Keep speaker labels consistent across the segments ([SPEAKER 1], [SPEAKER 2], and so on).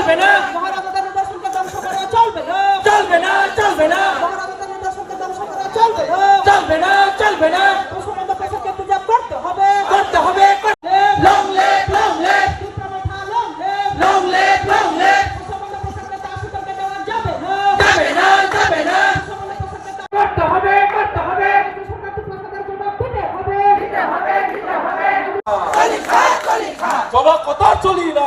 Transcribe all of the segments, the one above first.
[SPEAKER 1] চলবে না। মহারাজাদের নির্বাচনকে ধ্বংস করা চলবে না।
[SPEAKER 2] চলবে না চলবে না।
[SPEAKER 1] মহারাজাদের নির্বাচনকে ধ্বংস করা চলবে না।
[SPEAKER 2] চলবে না চলবে না।
[SPEAKER 1] মুসলমানদের পেশাকে প্রিজার্ভ করতে হবে।
[SPEAKER 2] করতে হবে লং লেগ লং
[SPEAKER 1] লংলেস
[SPEAKER 2] লং লেগ লং
[SPEAKER 1] পেশাকে
[SPEAKER 2] করতে হবে হবে।
[SPEAKER 1] জবাব
[SPEAKER 2] চলি না।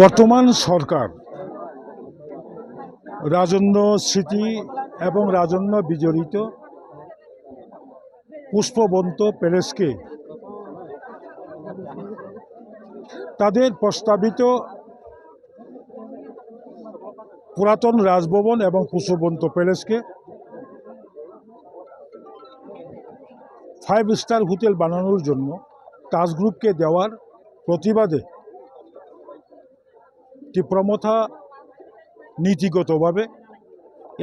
[SPEAKER 3] বর্তমান সরকার, রাজন্য স্মৃতি এবং রাজন্য বিজড়িত পুষ্পবন্ত প্যালেসকে তাদের প্রস্তাবিত পুরাতন রাজভবন এবং পুষ্পবন্ত প্যালেসকে ফাইভ স্টার হোটেল বানানোর জন্য তাজ গ্রুপকে দেওয়ার প্রতিবাদে তীব্রমথা নীতিগতভাবে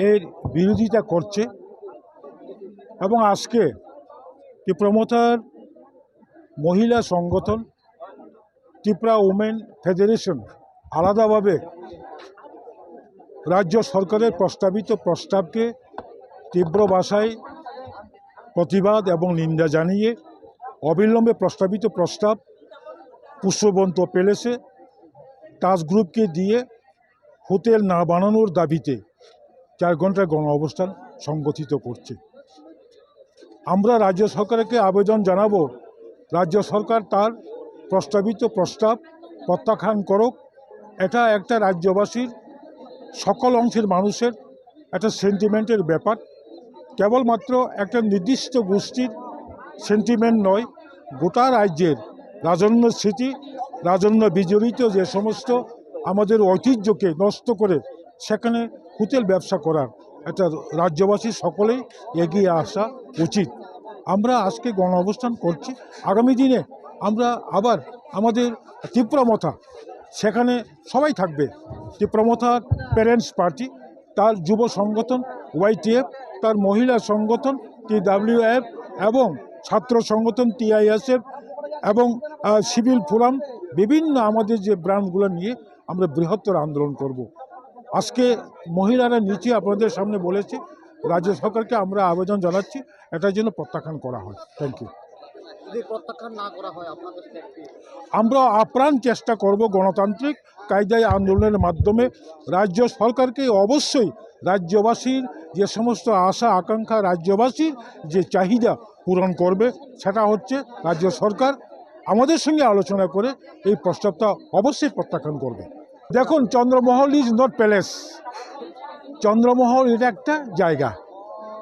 [SPEAKER 3] এর বিরোধিতা করছে এবং আজকে তীব্রমথার মহিলা সংগঠন ত্রিপুরা উমেন ফেডারেশন আলাদাভাবে রাজ্য সরকারের প্রস্তাবিত প্রস্তাবকে তীব্র ভাষায় প্রতিবাদ এবং নিন্দা জানিয়ে অবিলম্বে প্রস্তাবিত প্রস্তাব পুষ্পবন্ত প্যালেসে তাজ গ্রুপকে দিয়ে হোটেল না বানানোর দাবিতে চার ঘণ্টার গণ অবস্থান সংগঠিত করছে। আমরা রাজ্য সরকারকে আবেদন জানাব। রাজ্য সরকার তার প্রস্তাবিত প্রস্তাব প্রত্যাখ্যান করুক। এটা একটা রাজ্যবাসীর সকল অংশের মানুষের একটা সেন্টিমেন্টের ব্যাপার। কেবলমাত্র একটা নির্দিষ্ট গোষ্ঠীর সেন্টিমেন্ট নয়, গোটা রাজ্যের রাজন্য স্মৃতি রাজন্য বিজড়িত যে সমস্ত আমাদের ঐতিহ্যকে নষ্ট করে সেখানে হোটেল ব্যবসা করার একটা রাজ্যবাসী সকলেই এগিয়ে আসা উচিত। আমরা আজকে গণ অবস্থান করছি। আগামী দিনে আমরা আবার আমাদের তীব্রমথা সেখানে সবাই থাকবে। তীব্রমথার প্যারেন্টস পার্টি, তার যুব সংগঠন ওয়াইটিএফ তার মহিলা সংগঠন টি ডাব্লিউএফ এবং ছাত্র সংগঠন টিআইএসএফ এবং সিভিল ফোরাম বিভিন্ন আমাদের যে ব্র্যান্ডগুলো নিয়ে আমরা বৃহত্তর আন্দোলন করব। আজকে মহিলারা নিচে আপনাদের সামনে বলেছে রাজ্য সরকারকে আমরা আবেদন জানাচ্ছি এটার জন্য প্রত্যাখ্যান করা হয় থ্যাংক ইউ
[SPEAKER 4] হয়?
[SPEAKER 3] আমরা আপ্রাণ চেষ্টা করব গণতান্ত্রিক কায়দায় আন্দোলনের মাধ্যমে রাজ্য সরকারকে অবশ্যই রাজ্যবাসীর যে সমস্ত আশা আকাঙ্ক্ষা রাজ্যবাসীর যে চাহিদা পূরণ করবে সেটা হচ্ছে রাজ্য সরকার আমাদের সঙ্গে আলোচনা করে এই প্রস্তাবটা অবশ্যই প্রত্যাখ্যান করবে। দেখুন, Chandramahal is not palace Chandramahal এটা একটা জায়গা।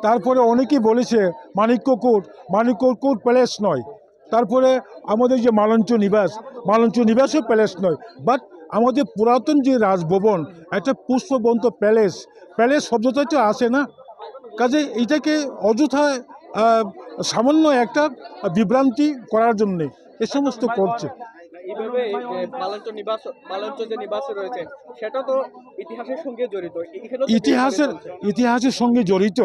[SPEAKER 3] তারপরে অনেকেই বলেছে Manikya court Manikya court palace নয়। তারপরে আমাদের যে মালঞ্চ নিবাস, মালঞ্চ নিবাসও প্যালেস নয়। বাট আমাদের পুরাতন যে রাজভবন, একটা পুষ্পবন্ত প্যালেস প্যালেস শব্দটা তো আসে না। কাজে এইটাকে অযথা সামান্য একটা বিভ্রান্তি করার জন্যে। এ সমস্ত করছে।
[SPEAKER 4] এইভাবে যে নিবাস মালঞ্চ যে নিবাস রয়েছে সেটা তো ইতিহাসের সঙ্গে জড়িত।
[SPEAKER 3] ইতিহাসের ইতিহাসের সঙ্গে জড়িত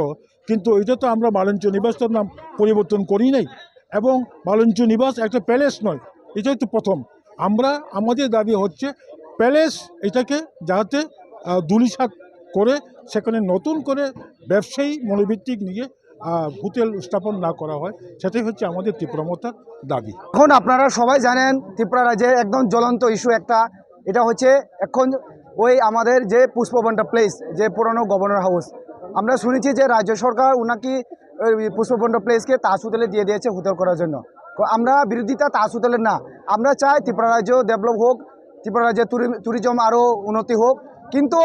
[SPEAKER 3] কিন্তু এটা তো আমরা মালঞ্চ নিবাসটার নাম পরিবর্তন করি নাই এবং মালঞ্চ নিবাস একটা প্যালেস নয় এটাই তো প্রথম। আমরা আমাদের দাবি হচ্ছে প্যালেস এটাকে যাতে ধূলিসাৎ করে সেখানে নতুন করে ব্যবসায়ী মনোভিত্তিক নিয়ে হোটেল স্থাপন না করা হয়, সেটাই হচ্ছে আমাদের তীব্রমতার দাবি।
[SPEAKER 5] এখন আপনারা সবাই জানেন, ত্রিপুরা রাজ্যে একদম জ্বলন্ত ইস্যু একটা, এটা হচ্ছে এখন ওই আমাদের যে পুষ্পবনটা প্লেস যে পুরনো গভর্নর হাউস আমরা শুনেছি যে রাজ্য সরকার ওই পুষ্পবন্ড প্লেসকে তাস হোটেলে দিয়ে দিয়েছে হোটেল করার জন্য। আমরা বিরোধিতা তাস হোটেলের না, আমরা চাই ত্রিপুরা রাজ্য ডেভেলপ হোক, ত্রিপুরা রাজ্যে ট্যুরিজম আরও উন্নতি হোক। কিন্তু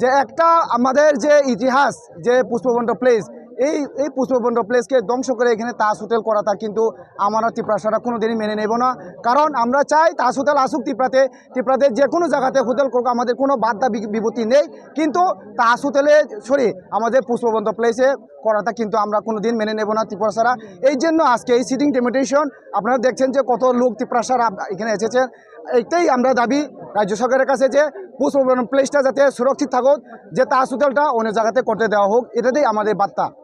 [SPEAKER 5] যে একটা আমাদের যে ইতিহাস, যে পুষ্পবন্ত প্লেস এই এই পুষ্পবন্ত প্লেসকে ধ্বংস করে এখানে তাস হোটেল করা করাটা কিন্তু আমরা ত্রিপুরাসারা কোনো দিনই মেনে নেব না। কারণ আমরা চাই তাস হোটেল আসুক ত্রিপ্রাতে ত্রিপ্রাতে যে কোনো জায়গাতে হোটেল করুক, আমাদের কোনো বাধা বি- বিপত্তি নেই। কিন্তু তাস হোটেলে, সরি, আমাদের পুষ্পবন্ত প্লেসে করাটা কিন্তু আমরা কোনো দিন মেনে নেব না ত্রিপুরাসারা এই জন্য আজকে এই সিটিং ডেমিটেশন, আপনারা দেখছেন যে কত লোক ত্রিপুরাসারা এখানে এসেছেন এইটাই আমরা দাবি রাজ্য সরকারের কাছে যে পুষ্পবন প্লেসটা যাতে সুরক্ষিত থাকুক, যে তাস হোটেলটা অন্য জায়গাতে করতে দেওয়া হোক, এটাতেই আমাদের বার্তা।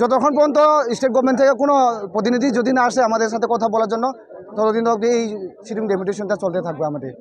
[SPEAKER 5] যতক্ষণ পর্যন্ত স্টেট গভর্নমেন্ট থেকে কোনো প্রতিনিধি যদি না আসে আমাদের সাথে কথা বলার জন্য, ততদিন অব্দি এই সিটিং ডেপুটেশনটা চলতে থাকবে আমাদের।